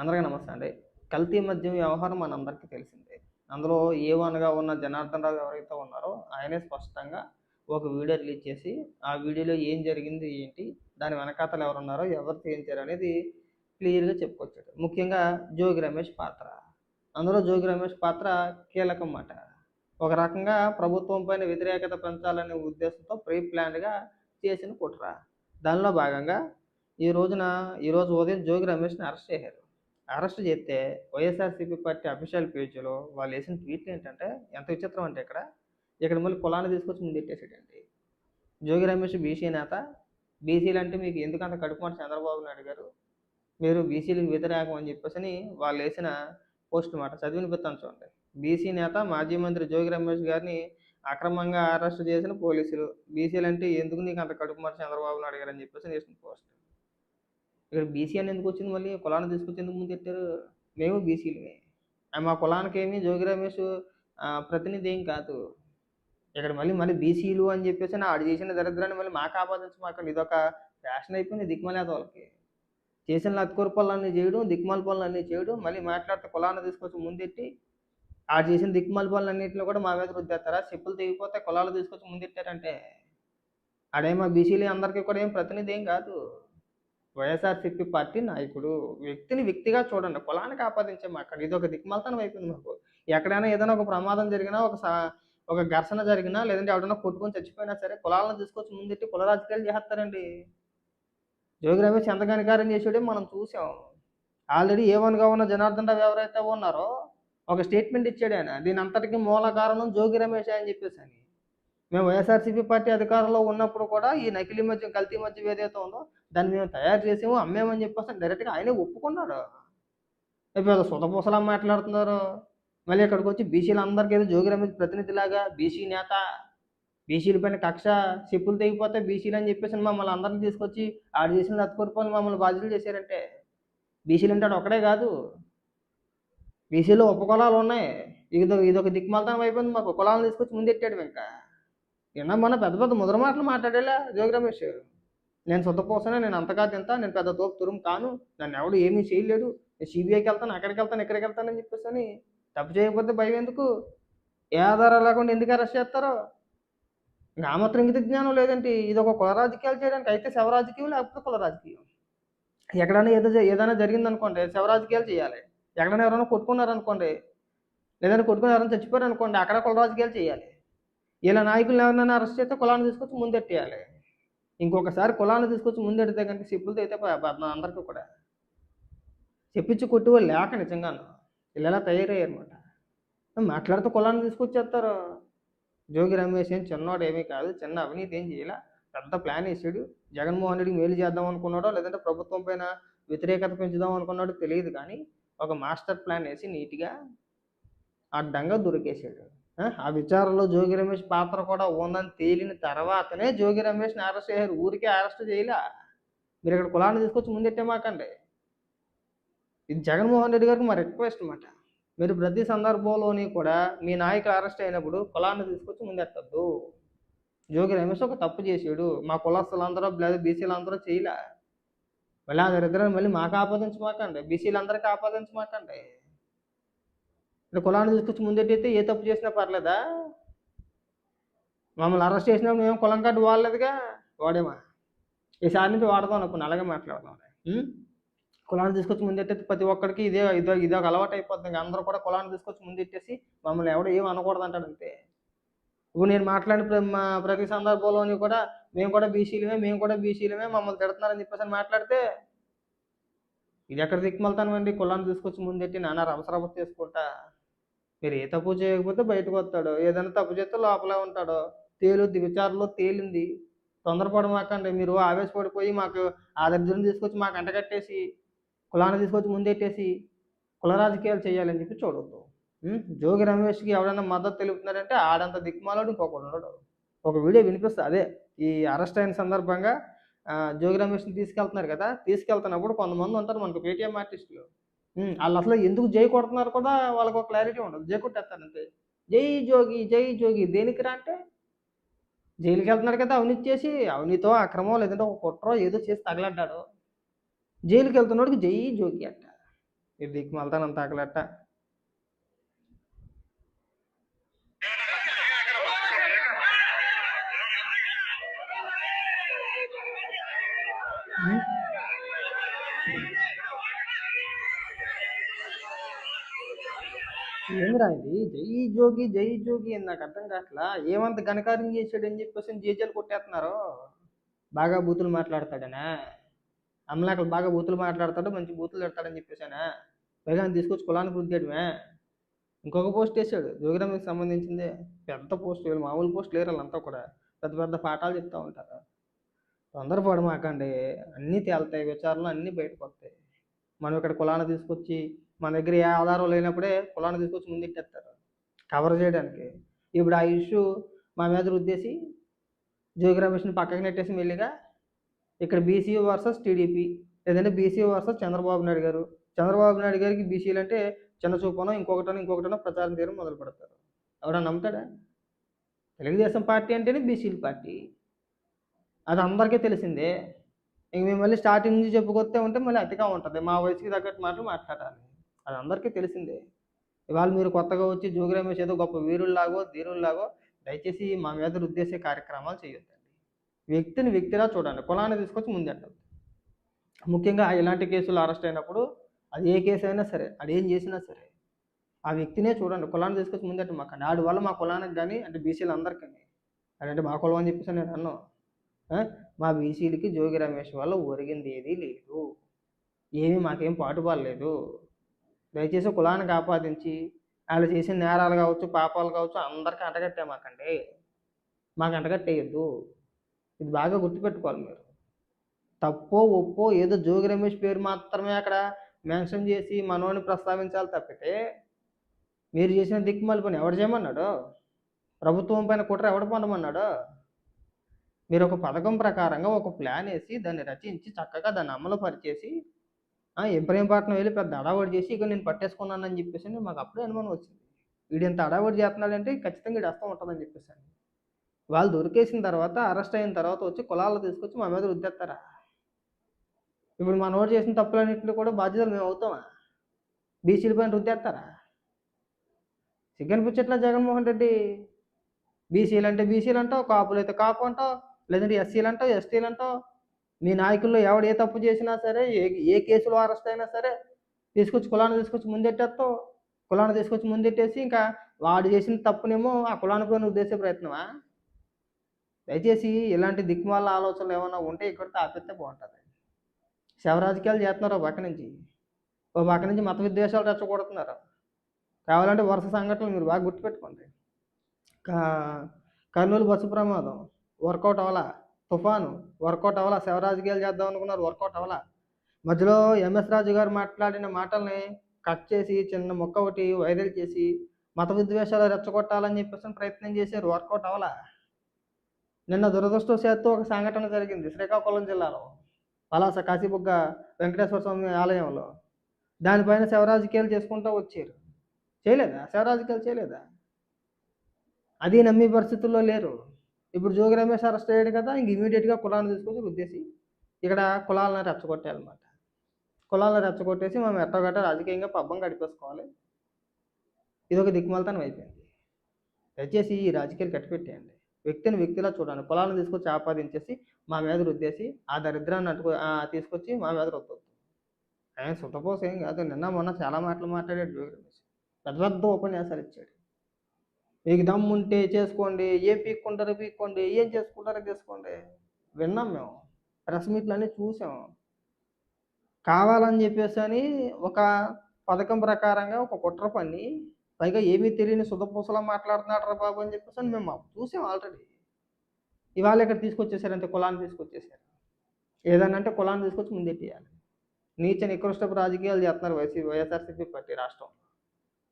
అందరికీ నమస్తే అండి. కల్తీ మద్యం వ్యవహారం మనందరికీ తెలిసిందే. అందులో ఏ వన్గా ఉన్న జనార్దన్ రావు ఎవరైతే ఉన్నారో ఆయనే స్పష్టంగా ఒక వీడియో రిలీజ్ చేసి ఆ వీడియోలో ఏం జరిగింది ఏంటి దాని వెనకాతలు ఎవరు ఉన్నారో ఎవరు చేయించారు అనేది క్లియర్గా చెప్పుకొచ్చాడు. ముఖ్యంగా జోగి రమేష్ పాత్ర. అందులో జోగి రమేష్ పాత్ర కీలకం మాట ఒక రకంగా ప్రభుత్వం పైన వ్యతిరేకత పెంచాలనే ఉద్దేశంతో ప్రీ ప్లాన్డ్గా చేసిన కుట్ర. దానిలో భాగంగా ఈ రోజున ఈరోజు ఉదయం జోగి రమేష్ని అరెస్ట్ చేశారు. అరెస్ట్ చేస్తే వైఎస్ఆర్సీపీ పార్టీ అఫీషియల్ పేజీలో వాళ్ళు వేసిన ట్వీట్లు ఏంటంటే ఎంత విచిత్రం అంటే ఇక్కడ ఇక్కడ మళ్ళీ కులాన్ని తీసుకొచ్చి ముందెట్టేసాడండి జోగి రమేష్ బీసీ నేత బీసీలు అంటే మీకు ఎందుకు అంత కడుపుమాట చంద్రబాబు నాయుడు గారు? మీరు బీసీలకు వ్యతిరేకం అని చెప్పేసి వాళ్ళు వేసిన పోస్ట్ మాట. చదివిన పెత్తాను చూడండి. బీసీ నేత మాజీ మంత్రి జోగి రమేష్ గారిని అక్రమంగా అరెస్ట్ చేసిన పోలీసులు. బీసీలు అంటే ఎందుకు నీకు అంత కడుపుమాట చంద్రబాబు నాయుడు గారు అని చెప్పేసి వేసిన పోస్ట్. ఇక్కడ బీసీ అని ఎందుకు వచ్చింది మళ్ళీ? కులాన్ని తీసుకొచ్చి ఎందుకు ముందు పెట్టారు మేము బీసీలమే మా కులానికి ఏమి జోగి రమేష్ ప్రతినిధి ఏం కాదు. ఇక్కడ మళ్ళీ మళ్ళీ బీసీలు అని చెప్పేసి ఆడు చేసిన దరిద్రాన్ని మళ్ళీ మాకు ఆపాదించమాకండి ఇదొక ఫ్యాషన్ అయిపోయింది దిక్మలేత వాళ్ళకి. చేసిన లత్కూరు పనులన్నీ చేయడం దిక్మాల పనులన్నీ చేయడం మళ్ళీ మాట్లాడితే కులాన్ని తీసుకొచ్చి ముందెట్టి ఆడు చేసిన దిక్మాల పనులన్నింటిలో కూడా మా మీద రుద్దేస్తారా? చెప్పులు తెగిపోతే కులాలు తీసుకొచ్చి ముందెట్టారంటే ఆడేమో బీసీలు అందరికీ కూడా ఏం ప్రతినిధి ఏం కాదు. వైఎస్ఆర్సీపీ పార్టీ నాయకుడు వ్యక్తిని వ్యక్తిగా చూడండి. కులానికి ఆపాదించే మాకు ఇది ఒక దిక్మలతనం అయిపోయింది మాకు. ఎక్కడైనా ఏదైనా ఒక ప్రమాదం జరిగినా ఒక సా- ఒక ఘర్షణ జరిగినా లేదంటే ఎవడన్నా కొట్టుకొని చచ్చిపోయినా సరే కులాలను తీసుకొచ్చి ముందెట్టి కుల రాజకీయాలు చేస్తారండి. జోగి రమేష్ ఎంత కనికారం చేసాడే మనం చూసాం ఆల్రెడీ ఏ వన్గా ఉన్న జనార్దన్ రావు ఎవరైతే ఉన్నారో ఒక స్టేట్మెంట్ ఇచ్చాడు ఆయన. దీని అంతటికి మూల కారణం జోగి రమేష్ అని చెప్పేసి అని. మేము వైఎస్ఆర్సీపీ పార్టీ అధికారంలో ఉన్నప్పుడు కూడా ఈ నకిలీ మద్యం కల్తీ మద్యం ఏదైతే ఉందో దాన్ని మేము తయారు చేసాము అమ్మేమని చెప్పేసి డైరెక్ట్గా ఆయనే ఒప్పుకున్నాడు. ఇప్పుడు సుతపూసలా మాట్లాడుతున్నారు. మళ్ళీ ఇక్కడికి వచ్చి బీసీలు అందరికీ ఏదో జోగి రమేష్ ప్రతినిధిలాగా బీసీ నేత బీసీల పైన కక్ష చెప్పులు తెగిపోతే బీసీలు అని చెప్పేసి మమ్మల్ని అందరిని తీసుకొచ్చి ఆడు చేసిన అతుకూరుపాలు మమ్మల్ని బాధ్యతలు చేశారంటే బీసీలు అంటే ఆడు ఒక్కడే కాదు. బీసీలో ఉపకులాలు ఉన్నాయి. ఇదో ఇదొక దిక్మాలతనం అయిపోయింది మాకు. కులాలను తీసుకొచ్చి ముందెట్టాడు ఇంకా. నిన్న మొన్న పెద్ద పెద్ద ముద్ర మాటలు మాట్లాడేలా? జోగి రమేష్ నేను సొంతపోసనే నేను అంతగా తింటా నేను పెద్ద తోపు తురుము కాను నన్ను ఎవడు ఏమీ చేయలేడు. నేను సిబిఐకి వెళ్తాను అక్కడికి వెళ్తాను ఇక్కడికి వెళ్తానని చెప్పేసి అని తప్పు చేయకపోతే భయం ఎందుకు? ఏ ఆధారాలు లేకుండా ఎందుకు అరెస్ట్ చేస్తారో? ఇంకా మాత్రం ఇంగిత జ్ఞానం లేదంటే ఇది ఒక కుల రాజకీయాలు చేయడానికి అయితే శవ రాజకీయం లేకపోతే కుల రాజకీయం. ఎక్కడైనా ఏదో ఏదైనా జరిగిందనుకోండి శవ రాజకీయాలు చేయాలి. ఎక్కడైనా ఎవరైనా కొట్టుకున్నారనుకోండి లేదంటే కొట్టుకుని ఎవరైనా చచ్చిపోయారు అనుకోండి అక్కడ కుల రాజకీయాలు చేయాలి. ఇలా నాయకులను ఎవరైనా అరెస్ట్ చేస్తే కులాన్ని తీసుకొచ్చి ముందెట్టేయాలి. ఇంకొకసారి కులాన్ని తీసుకొచ్చి ముందెడితే కనుక చెప్పులతో అయితే అందరికీ కూడా. చెప్పించి కొట్టి వాళ్ళు లేక నిజంగాను. వీళ్ళు ఎలా తయారయ్యారు అనమాట మాట్లాడితే కులాన్ని తీసుకొచ్చేస్తారు. జోగి రమేష్ ఏం చిన్నవాడు ఏమీ కాదు. చిన్న అవినీతి ఏం చేయాల. పెద్ద ప్లాన్ వేసాడు. జగన్మోహన్ రెడ్డికి మేలు చేద్దాం అనుకున్నాడో లేదంటే ప్రభుత్వం పైన వ్యతిరేకత పెంచుదాం అనుకున్నాడో తెలియదు కానీ ఒక మాస్టర్ ప్లాన్ వేసి నీట్గా అడ్డంగా దొరికేసాడు. ఆ, విచారంలో విచారణలో జోగి రమేష్ పాత్ర కూడా ఉందని తేలిన తర్వాతనే జోగి రమేష్ని అరెస్ట్ చేశారు. ఊరికే అరెస్ట్ చేయలే. మీరు ఇక్కడ కులాన్ని తీసుకొచ్చి ముందెట్టే మాకండి ఇది జగన్మోహన్ రెడ్డి గారికి మా రిక్వెస్ట్ అన్నమాట. మీరు ప్రతి సందర్భంలోని కూడా మీ నాయకులు అరెస్ట్ అయినప్పుడు కులాన్ని తీసుకొచ్చి ముందెట్టద్దు. జోగి రమేష్ ఒక తప్పు చేసాడు మా కులస్తులందరూ లేదా బీసీలందరూ చేయలే. మళ్ళీ ఆ దరిద్రాన్ని మళ్ళీ మాకు ఆపాదించమాకండి. బీసీలు ఆపాదించమాకండి. ఇక్కడ కులాన్ని తీసుకొచ్చి ముందెట్టయితే ఏ తప్పు చేసినా పర్లేదా? మమ్మల్ని అరెస్ట్ చేసినప్పుడు మేము కులం కార్డు వాడలేదుగా? వాడేమా? ఈసారి నుంచి వాడదాం అనుకున్నా అలాగే మాట్లాడదాం కులాన్ని తీసుకొచ్చి ముందేటైతే ప్రతి ఒక్కరికి ఇదే ఇదో ఇదో ఒక అలవాటు అయిపోతుంది. అందరూ కూడా కులాన్ని తీసుకొచ్చి ముందెట్టేసి మమ్మల్ని ఎవడో ఏం అనకూడదు అంటాడు అంతే. ఇప్పుడు నేను మాట్లాడిన మా ప్రతి సందర్భంలోని కూడా మేము కూడా బీసీలమే మేము కూడా బీసీలమే మమ్మల్ని తిడుతున్నారని చెప్పేసి అని మాట్లాడితే ఇది ఎక్కడ దిక్కుమలుతానండి కులాన్ని తీసుకొచ్చి ముందెట్టి నాన్న రభసరభ చేసుకుంటా? మీరు ఏ తప్పు చేయకపోతే బయటకు వస్తాడు. ఏదైనా తప్పు చేస్తే లోపలే ఉంటాడు. తేలుద్ది విచారంలో తేలింది. తొందరపడమాకండి. మీరు ఆవేశపడిపోయి మాకు ఆ తీసుకొచ్చి మాకు అంటగట్టేసి కులాన్ని తీసుకొచ్చి ముందెట్టేసి కుల రాజకీయాలు చేయాలని చెప్పి చూడొద్దు. జోగి రమేష్కి ఎవరైనా మద్దతు తెలుపుతున్నారంటే ఆడంత దిక్మాలోడు ఇంకొకడు ఉండడు. ఒక వీడియో వినిపిస్తుంది అదే ఈ అరెస్ట్ అయిన సందర్భంగా జోగి రమేష్ని తీసుకెళ్తున్నారు కదా? తీసుకెళ్తున్నప్పుడు కొంతమంది ఉంటారు మనకు పేటీఎం ఆర్టిస్టులు వాళ్ళు అసలు ఎందుకు జై కొడుతున్నారు కూడా వాళ్ళకి ఒక క్లారిటీ ఉండదు. జై కొట్టేస్తారు అంతే. జై జోగి జై జోగి దేనికి రా అంటే జైలుకి వెళ్తున్నాడు కదా అవినీతి చేసి అవినీతో అక్రమం లేదంటే ఒక కుట్రో ఏదో చేసి తగలడ్డాడు. జైలుకి వెళ్తున్నాడికి జై జోగి అంట ఈ దిక్కు మళ్తానంత Mm-hmm. ఏందిరా ఇది? జై జోగి జై జోగి అని నాకు అర్థం కావట్లా? ఏమంత ఘనకార్యం చేశాడని చెప్పేసి జేజేలు కొట్టేస్తున్నారు? బాగా బూతులు మాట్లాడతాడనా? అమలాకలు బాగా బూతులు మాట్లాడతాడు మంచి బూతులు పెడతాడని చెప్పేసానా? పైగా తీసుకొచ్చి కులానికి రుద్దాడమే ఇంకొక పోస్ట్ వేసాడు జోగిరామికి సంబంధించిందే. పెద్ద పోస్ట్ వీళ్ళు మామూలు పోస్ట్ లేరు వాళ్ళంతా కూడా. పెద్ద పెద్ద పాఠాలు చెప్తా ఉంటారు. తొందరపడమాకండి. అన్నీ తేలుతాయి విచారాలు అన్నీ బయటకు వస్తాయి మనం ఇక్కడ కులాన్ని తీసుకొచ్చి మన దగ్గర ఏ ఆధారం లేనప్పుడే కులాన్ని తీసుకొచ్చి ముందెట్టేస్తారు కవర్ చేయడానికి. ఇప్పుడు ఆ ఇష్యూ మా మీద రుద్దేసి జోగి రమేష్ని పక్కకి నెట్టేసి మెల్లిగా ఇక్కడ బీసీ వర్సెస్ టీడీపీ లేదంటే బీసీ వర్సెస్ చంద్రబాబు నాయుడు గారు. చంద్రబాబు నాయుడు గారికి బీసీలు అంటే చిన్న చూపనో ఇంకొకటనో ఇంకొకటనో ప్రచారం చేయడం మొదలు పెడతారు. ఎవడన్నా నమ్ముతాడా తెలుగుదేశం పార్టీ అంటేనే బీసీల పార్టీ. అది అందరికీ తెలిసిందే. ఇంక మేము మళ్ళీ స్టార్టింగ్ నుంచి చెప్పుకొస్తే ఉంటే మళ్ళీ అతిగా ఉంటుంది. మా వయసుకి తగ్గట్టు మాటలు మాట్లాడాలి. అది అందరికీ తెలిసిందే. ఇవాళ మీరు కొత్తగా వచ్చి జోగి రమేష్ ఏదో గొప్ప వీరుల్లాగో ధీరుల్లాగో దయచేసి మా మీద రుద్దేశే కార్యక్రమాలు చేయొద్దండి. వ్యక్తిని వ్యక్తిలా చూడండి. కులాన్ని తీసుకొచ్చి ముందండి ముఖ్యంగా ఇలాంటి కేసులు అరెస్ట్ అయినప్పుడు అది ఏ కేసు అయినా సరే అది ఏం చేసినా సరే ఆ వ్యక్తినే చూడండి. కులాన్ని తీసుకొచ్చి ముందెట్ట మాకు నాడు వల్ల మా కులానికి కానీ అంటే బీసీలు అందరికీ అంటే మా కులం అని చెప్పేసి నేను అన్నాను. మా బీసీలకి జోగి రమేష్ వల్ల ఒరిగింది ఏదీ లేదు. ఏమీ మాకేం పాటుపడలేదు. దయచేసి కులానికి ఆపాదించి వాళ్ళు చేసిన నేరాలు కావచ్చు పాపాలు కావచ్చు అందరికీ అంటగట్టే మాకండి. మాకు అంటగట్టేయద్దు. ఇది బాగా గుర్తుపెట్టుకోవాలి మీరు. తప్పో ఒప్పో ఏదో జోగి రమేష్ పేరు మాత్రమే అక్కడ మెన్షన్ చేసి మనోని ప్రస్తావించాలి తప్పితే మీరు చేసిన దిక్కుమాలి పని ఎవడు చేయమన్నాడు? ప్రభుత్వం పైన కుట్ర ఎవడు పొందమన్నాడు? మీరు ఒక పథకం ప్రకారంగా ఒక ప్లాన్ వేసి దాన్ని రచించి చక్కగా దాన్ని అమలు పరిచేసి ఇబ్రహీంపట్నం వెళ్ళి పెద్ద అడావడి చేసి ఇక నేను పట్టేసుకున్నానని చెప్పేసి మాకు అప్పుడే అనుమానం వచ్చింది. వీడు ఎంత అడావడి చేస్తున్నాడంటే ఖచ్చితంగా వీడు వస్తూ ఉంటుందని చెప్పేసి వాళ్ళు దొరికేసిన తర్వాత అరెస్ట్ అయిన తర్వాత వచ్చి కులాల్లో తీసుకొచ్చి మా మీద రుద్దేస్తారా? ఇప్పుడు మనోడు చేసిన తప్పులన్నింటిలో కూడా బాధ్యతలు మేము అవుతామా? బీసీల పైన రుద్దేస్తారా? చికెన్ పుచ్చట్ల జగన్మోహన్ రెడ్డి బీసీలు అంటే బీసీలు అంటావు కాపులు అయితే కాపు అంటావు లేదంటే ఎస్సీలు అంటావు ఎస్టీలు అంటావు మీ నాయకుల్లో ఎవడు ఏ తప్పు చేసినా సరే ఏ ఏ కేసులో అరెస్ట్ అయినా సరే తీసుకొచ్చి కులాన్ని తీసుకొచ్చి ముందెట్టేస్తావు. కులాన్ని తీసుకొచ్చి ముందెట్టేసి ఇంకా వాడు చేసిన తప్పునేమో ఆ కులానికి పైన ప్రయత్నమా? దయచేసి ఇలాంటి దిక్కుమాల ఆలోచనలు ఏమైనా ఉంటే ఇక్కడితో ఆపిస్తే బాగుంటుంది. శవరాజకీయాలు చేస్తున్నారు ఒక పక్క నుంచి? ఓ పక్క నుంచి మత విద్వేషాలు రెచ్చగొడుతున్నారు. కావాలంటే వరుస సంఘటనలు మీరు బాగా గుర్తుపెట్టుకోండి. కా కర్నూలు బస్సు ప్రమాదం వర్కౌట్ అవ్వాలా? తుఫాను వర్కౌట్ అవ్వాలా? శవ రాజకీయాలు చేద్దాం అనుకున్నారు వర్కౌట్ అవ్వాలా? మధ్యలో ఎంఎస్ రాజు గారు మాట్లాడిన మాటల్ని కట్ చేసి చిన్న మొక్క ఒకటి వైరల్ చేసి మత విద్వేషాలు రెచ్చగొట్టాలని చెప్పేసి ప్రయత్నం చేశారు. వర్కౌట్ అవ్వాలా? నిన్న దురదృష్టవశాత్తు ఒక సంఘటన జరిగింది శ్రీకాకుళం జిల్లాలో పలాస కాశీబుగ్గ వెంకటేశ్వర స్వామి ఆలయంలో. దానిపైన శివరాజకీయాలు చేసుకుంటూ వచ్చారు. చేయలేదా? శివరాజకీయాలు చేయలేదా? అది నమ్మే పరిస్థితుల్లో లేరు. ఇప్పుడు జోగి రమేష్ అరెస్ట్ అయ్యాడు కదా ఇంక ఇమీడియట్గా కులాన్ని తీసుకొచ్చి ఉద్దేశి ఇక్కడ కులాలను రెచ్చగొట్టాలన్నమాట కులాలను రెచ్చగొట్టేసి మనం ఎట్టగట్ట రాజకీయంగా పబ్బం గడిపేసుకోవాలి. ఇది ఒక దిక్కుమాలతనం అయిపోయింది. దయచేసి ఈ రాజకీయాలు కట్టిపెట్టేయండి. వ్యక్తిని వ్యక్తిలా చూడండి. కులాలను తీసుకొచ్చి ఆపాదించేసి మా మీద రుద్దేసి ఆ దరిద్రాన్ని అటు తీసుకొచ్చి మా మీద రుద్దొద్దు. ఆయన సుతపోస కాదు. నిన్న మొన్న చాలా మాటలు మాట్లాడాడు జోగి రమేష్. పెద్ద పెద్ద ఉపన్యాసాలు ఇచ్చాడు. మీకు దమ్ము ఉంటే చేసుకోండి ఏ పీక్కుంటారో పీక్కోండి ఏం చేసుకుంటారో చేసుకోండి. విన్నాం మేము. ప్రెస్ మీట్లు అన్నీ చూసాం. కావాలని చెప్పేసి అని ఒక పథకం ప్రకారంగా ఒక కుట్ర పని పైగా ఏమీ తెలియని సుధపూసలా మాట్లాడుతున్నాడు రా బాబు అని చెప్పేసి అని మేము చూసాం ఆల్రెడీ. ఇవాళ ఇక్కడ తీసుకొచ్చేసారు కులాన్ని తీసుకొచ్చేసారు. ఏదన్నా అంటే కులాన్ని తీసుకొచ్చి ముందెట్టేయాలి. నీచ నికృష్టపు రాజకీయాలు చేస్తున్నారు వైసీ వైఎస్ఆర్సీపీ పార్టీ రాష్ట్రం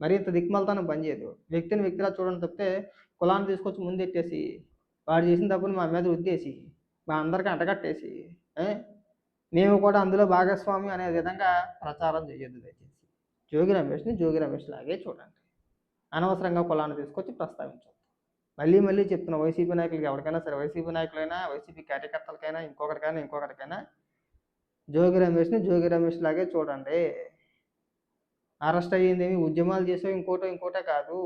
మరి ఇంత దిక్మలతనం పనిచేయదు వ్యక్తిని వ్యక్తిలా చూడడం తప్పితే కులాన్ని తీసుకొచ్చి ముందెట్టేసి వాడు చేసిన తప్పుని మా మీద ఉద్దేసి మా అందరికీ అంటగట్టేసి మేము కూడా అందులో భాగస్వామి అనే విధంగా ప్రచారం చేయొద్దు దయచేసి. జోగి రమేష్ని జోగి రమేష్ లాగే చూడండి. అనవసరంగా కులాన్ని తీసుకొచ్చి ప్రస్తావించవద్దు మళ్ళీ మళ్ళీ చెప్తున్న వైసీపీ నాయకులకి ఎవరికైనా సరే వైసీపీ నాయకులైనా వైసీపీ కార్యకర్తలకైనా ఇంకొకరికైనా ఇంకొకరికైనా జోగి రమేష్ని జోగి రమేష్ లాగే చూడండి. అరెస్ట్ అయ్యింది ఏమి ఉద్యమాలు చేసావు ఇంకోటో ఇంకోటే కాదు.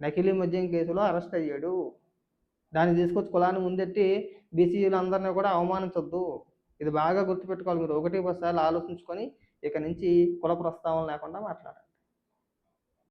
నకిలీ మద్యం కేసులో అరెస్ట్ అయ్యాడు. దాన్ని తీసుకొచ్చి కులాన్ని ముందెట్టి బీసీలందరినీ కూడా అవమానించొద్దు. ఇది బాగా గుర్తుపెట్టుకోవాలి మీరు. ఒకటి ఒకసారి ఆలోచించుకొని ఇక నుంచి కుల ప్రస్తావన లేకుండా మాట్లాడాలి.